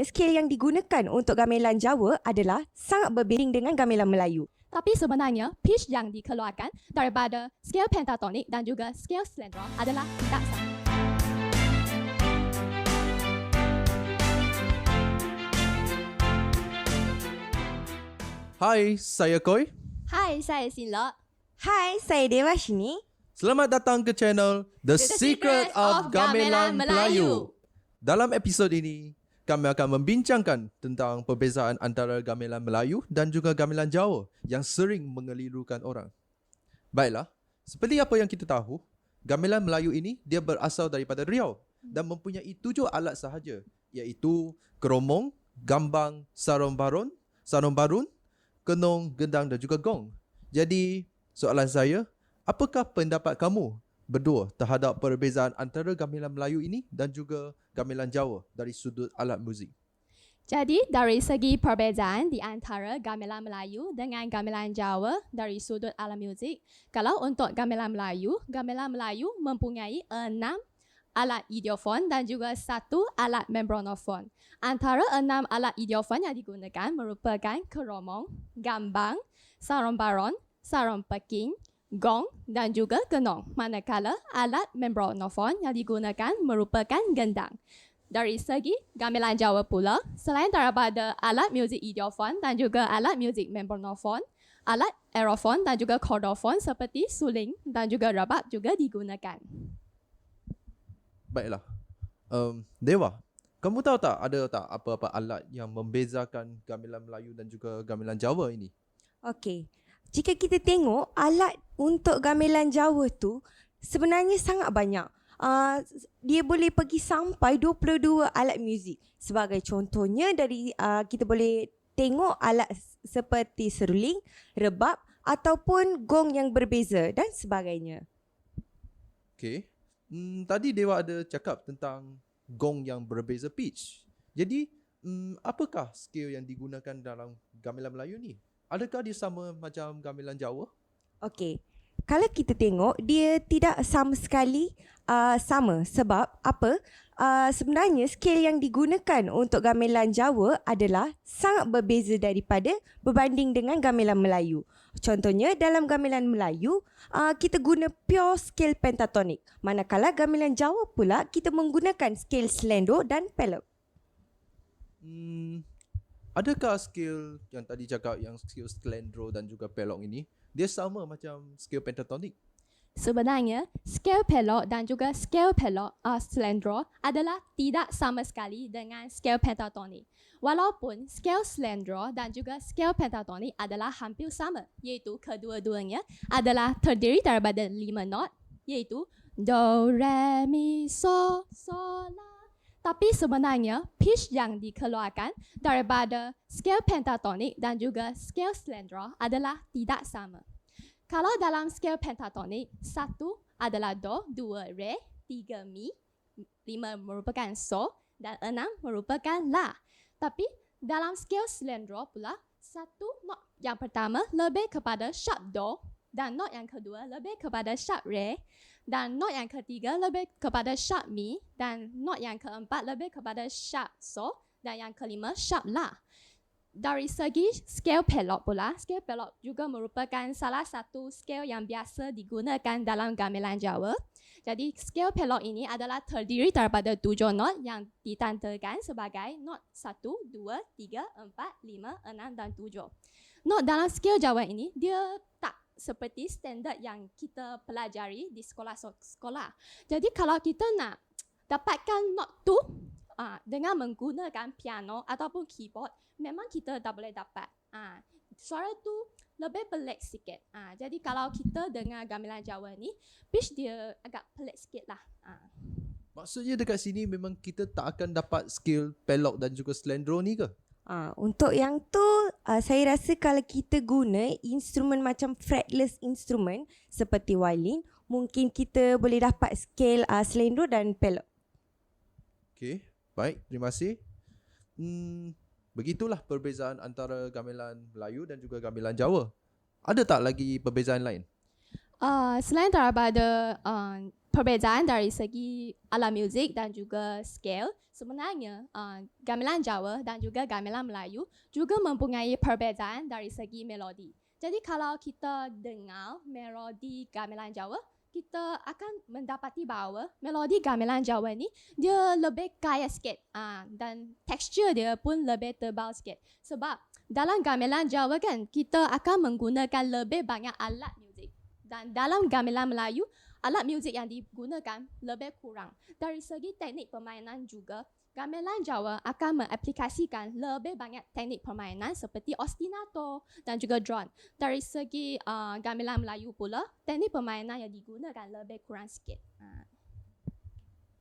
sebenarnya skill yang digunakan untuk gamelan Jawa adalah sangat berbanding dengan gamelan Melayu. Tapi sebenarnya pitch yang dikeluarkan daripada scale pentatonik dan juga scale slendro adalah tidak sama. Hai, saya Koi. Hai, saya Sila. Hai, saya Dewa Shini. Selamat datang ke channel The, Secret, of Gamelan Melayu. Dalam episod ini, kami akan membincangkan tentang perbezaan antara gamelan Melayu dan juga gamelan Jawa yang sering mengelirukan orang. Baiklah, seperti apa yang kita tahu, gamelan Melayu ini dia berasal daripada Riau dan mempunyai tujuh alat sahaja iaitu keromong, gambang, sarung barun, sarung barun, kenong, gendang dan juga gong. Jadi, soalan saya, apakah pendapat kamu berdua terhadap perbezaan antara gamelan Melayu ini dan juga gamelan Jawa dari sudut alat muzik? Jadi dari segi perbezaan di antara gamelan Melayu dengan gamelan Jawa dari sudut alat muzik, kalau untuk gamelan Melayu, gamelan Melayu mempunyai enam alat idiofon dan juga satu alat membranofon. Antara enam alat idiofon yang digunakan merupakan keromong, gambang, sarung baron, sarung peking, gong dan juga genong. Manakala alat membranofon yang digunakan merupakan gendang. Dari segi gamelan Jawa pula, selain daripada alat muzik idiofon dan juga alat muzik membranofon, alat aerofon dan juga kordofon seperti suling dan juga rebab juga digunakan. Baiklah. Um, Dewa, kamu tahu tak ada tak apa-apa alat yang membezakan gamelan Melayu dan juga gamelan Jawa ini? Okey. Jika kita tengok alat untuk gamelan Jawa tu sebenarnya sangat banyak. Uh, dia boleh pergi sampai 22 alat muzik. Sebagai contohnya dari uh, kita boleh tengok alat seperti seruling, rebab ataupun gong yang berbeza dan sebagainya. Okay. Hmm, tadi Dewa ada cakap tentang gong yang berbeza pitch. Jadi, hmm, apakah skill yang digunakan dalam gamelan Melayu ni? Adakah dia sama macam gamelan Jawa? Okey. Kalau kita tengok dia tidak sama sekali uh, sama sebab apa? Uh, sebenarnya skill yang digunakan untuk gamelan Jawa adalah sangat berbeza daripada berbanding dengan gamelan Melayu. Contohnya dalam gamelan Melayu uh, kita guna pure scale pentatonik. Manakala gamelan Jawa pula kita menggunakan scale slendo dan pelok. Hmm, adakah skill yang tadi cakap yang skill Sklendro dan juga Pelok ini dia sama macam skill pentatonic? Sebenarnya, scale pelok dan juga scale pelok uh, slendro adalah tidak sama sekali dengan scale pentatonik. Walaupun scale slendro dan juga scale pentatonik adalah hampir sama, iaitu kedua-duanya adalah terdiri daripada lima not, iaitu do, re, mi, so, so, la. Tapi sebenarnya, pitch yang dikeluarkan daripada scale pentatonik dan juga scale slendro adalah tidak sama. Kalau dalam scale pentatonik, satu adalah do, dua re, tiga mi, lima merupakan so, dan enam merupakan la. Tapi dalam scale slendro pula, satu not yang pertama lebih kepada sharp do, dan not yang kedua lebih kepada sharp re, dan not yang ketiga lebih kepada sharp mi, dan not yang keempat lebih kepada sharp so, dan yang kelima sharp la dari segi scale pelok pula, scale pelok juga merupakan salah satu scale yang biasa digunakan dalam gamelan Jawa. Jadi scale pelok ini adalah terdiri daripada tujuh not yang ditandakan sebagai not satu, dua, tiga, empat, lima, enam dan tujuh. Not dalam scale Jawa ini dia tak seperti standard yang kita pelajari di sekolah-sekolah. Jadi kalau kita nak dapatkan not tu uh, dengan menggunakan piano ataupun keyboard, memang kita tak boleh dapat. Ah, suara tu lebih pelik sikit. Ah, jadi kalau kita dengar gamelan Jawa ni, pitch dia agak pelik sikit lah. Ah. Maksudnya dekat sini memang kita tak akan dapat skill pelok dan juga slendro ni ke? Ah, untuk yang tu uh, saya rasa kalau kita guna instrumen macam fretless instrument seperti violin, mungkin kita boleh dapat scale uh, slendro dan pelok. Okay, baik. Terima kasih. Hmm, begitulah perbezaan antara gamelan Melayu dan juga gamelan Jawa. Ada tak lagi perbezaan lain? Uh, selain daripada uh, perbezaan dari segi ala muzik dan juga scale, sebenarnya uh, gamelan Jawa dan juga gamelan Melayu juga mempunyai perbezaan dari segi melodi. Jadi kalau kita dengar melodi gamelan Jawa, kita akan mendapati bahawa melodi gamelan Jawa ni dia lebih kaya sikit uh, dan tekstur dia pun lebih tebal sikit. Sebab dalam gamelan Jawa kan kita akan menggunakan lebih banyak alat dan dalam gamelan Melayu alat muzik yang digunakan lebih kurang. Dari segi teknik permainan juga, gamelan Jawa akan mengaplikasikan lebih banyak teknik permainan seperti ostinato dan juga drone. Dari segi uh, gamelan Melayu pula, teknik permainan yang digunakan lebih kurang sikit. Uh.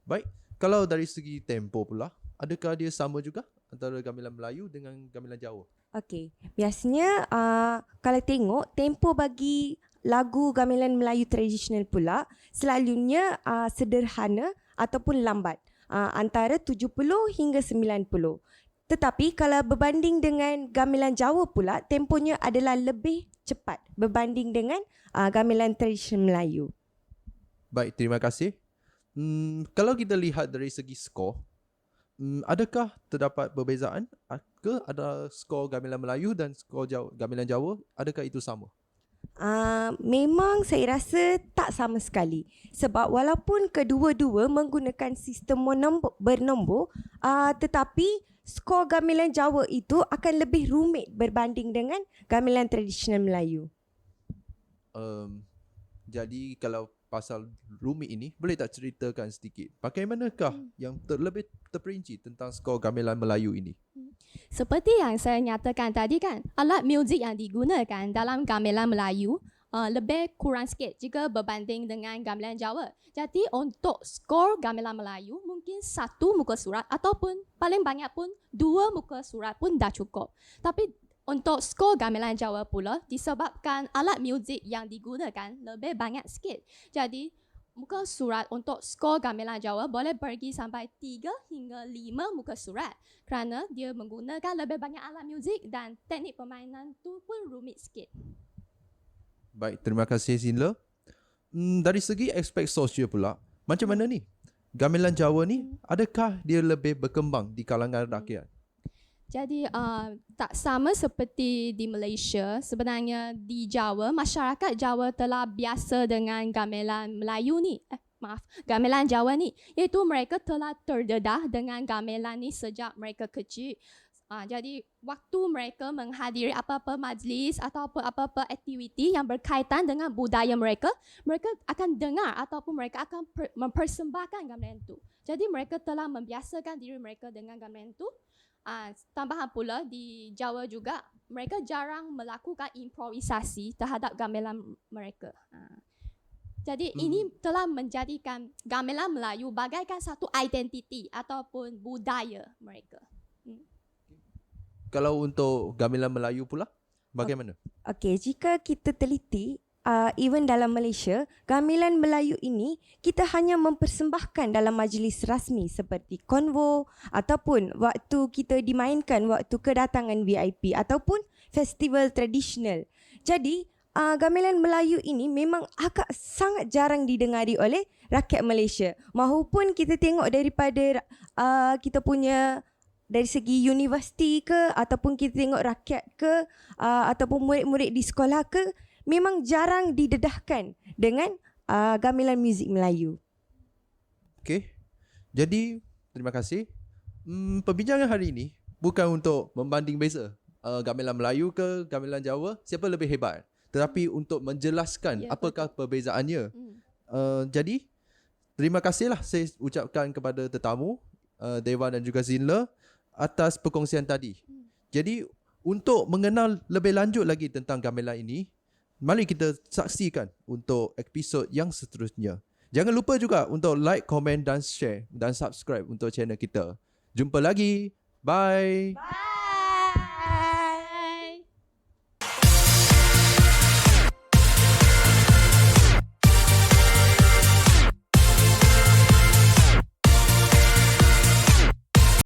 Baik, kalau dari segi tempo pula, adakah dia sama juga antara gamelan Melayu dengan gamelan Jawa? Okey, biasanya uh, kalau tengok tempo bagi lagu gamelan Melayu tradisional pula selalunya uh, sederhana ataupun lambat uh, antara 70 hingga 90. Tetapi kalau berbanding dengan gamelan Jawa pula temponya adalah lebih cepat berbanding dengan uh, gamelan tradisional Melayu. Baik, terima kasih. Hmm, kalau kita lihat dari segi skor, hmm, adakah terdapat perbezaan ke ada skor gamelan Melayu dan skor Jawa, gamelan Jawa? Adakah itu sama? Uh, memang saya rasa tak sama sekali sebab walaupun kedua-dua menggunakan sistem menombor, bernombor uh, tetapi skor gamelan Jawa itu akan lebih rumit berbanding dengan gamelan tradisional Melayu. Um, jadi kalau pasal rumit ini boleh tak ceritakan sedikit bagaimanakah hmm. yang terlebih terperinci tentang skor gamelan Melayu ini? Seperti yang saya nyatakan tadi kan, alat muzik yang digunakan dalam gamelan Melayu uh, lebih kurang sikit jika berbanding dengan gamelan Jawa. Jadi untuk skor gamelan Melayu mungkin satu muka surat ataupun paling banyak pun dua muka surat pun dah cukup. Tapi untuk skor gamelan Jawa pula disebabkan alat muzik yang digunakan lebih banyak sikit. Jadi muka surat untuk skor gamelan Jawa boleh pergi sampai 3 hingga 5 muka surat kerana dia menggunakan lebih banyak alat muzik dan teknik permainan tu pun rumit sikit. Baik, terima kasih Zinla. Hmm, dari segi aspek sosial pula, macam mana ni? Gamelan Jawa ni, hmm. adakah dia lebih berkembang di kalangan rakyat? Jadi uh, tak sama seperti di Malaysia, sebenarnya di Jawa, masyarakat Jawa telah biasa dengan gamelan Melayu ni. Eh, maaf, gamelan Jawa ni. Iaitu mereka telah terdedah dengan gamelan ni sejak mereka kecil. Uh, jadi waktu mereka menghadiri apa-apa majlis ataupun apa-apa aktiviti yang berkaitan dengan budaya mereka, mereka akan dengar ataupun mereka akan mempersembahkan gamelan itu. Jadi mereka telah membiasakan diri mereka dengan gamelan itu Uh, tambahan pula di Jawa juga mereka jarang melakukan improvisasi terhadap gamelan mereka. Uh. Jadi hmm. ini telah menjadikan gamelan Melayu bagaikan satu identiti ataupun budaya mereka. Hmm. Kalau untuk gamelan Melayu pula bagaimana? Okey, jika kita teliti uh, even dalam Malaysia, gamelan Melayu ini kita hanya mempersembahkan dalam majlis rasmi seperti konvo ataupun waktu kita dimainkan waktu kedatangan VIP ataupun festival tradisional. Jadi, uh, gamelan Melayu ini memang agak sangat jarang didengari oleh rakyat Malaysia. Mahupun kita tengok daripada uh, kita punya dari segi universiti ke ataupun kita tengok rakyat ke uh, ataupun murid-murid di sekolah ke memang jarang didedahkan dengan uh, gamelan muzik Melayu. Okey. Jadi, terima kasih. Hmm, perbincangan hari ini bukan untuk membanding beza uh, gamelan Melayu ke gamelan Jawa, siapa lebih hebat. Tetapi untuk menjelaskan ya, apakah betul. perbezaannya. Hmm. Uh, jadi, terima kasihlah saya ucapkan kepada tetamu, uh, Dewa dan juga Zinla atas perkongsian tadi. Hmm. Jadi, untuk mengenal lebih lanjut lagi tentang gamelan ini, mari kita saksikan untuk episod yang seterusnya. Jangan lupa juga untuk like, komen dan share dan subscribe untuk channel kita. Jumpa lagi. Bye. Bye.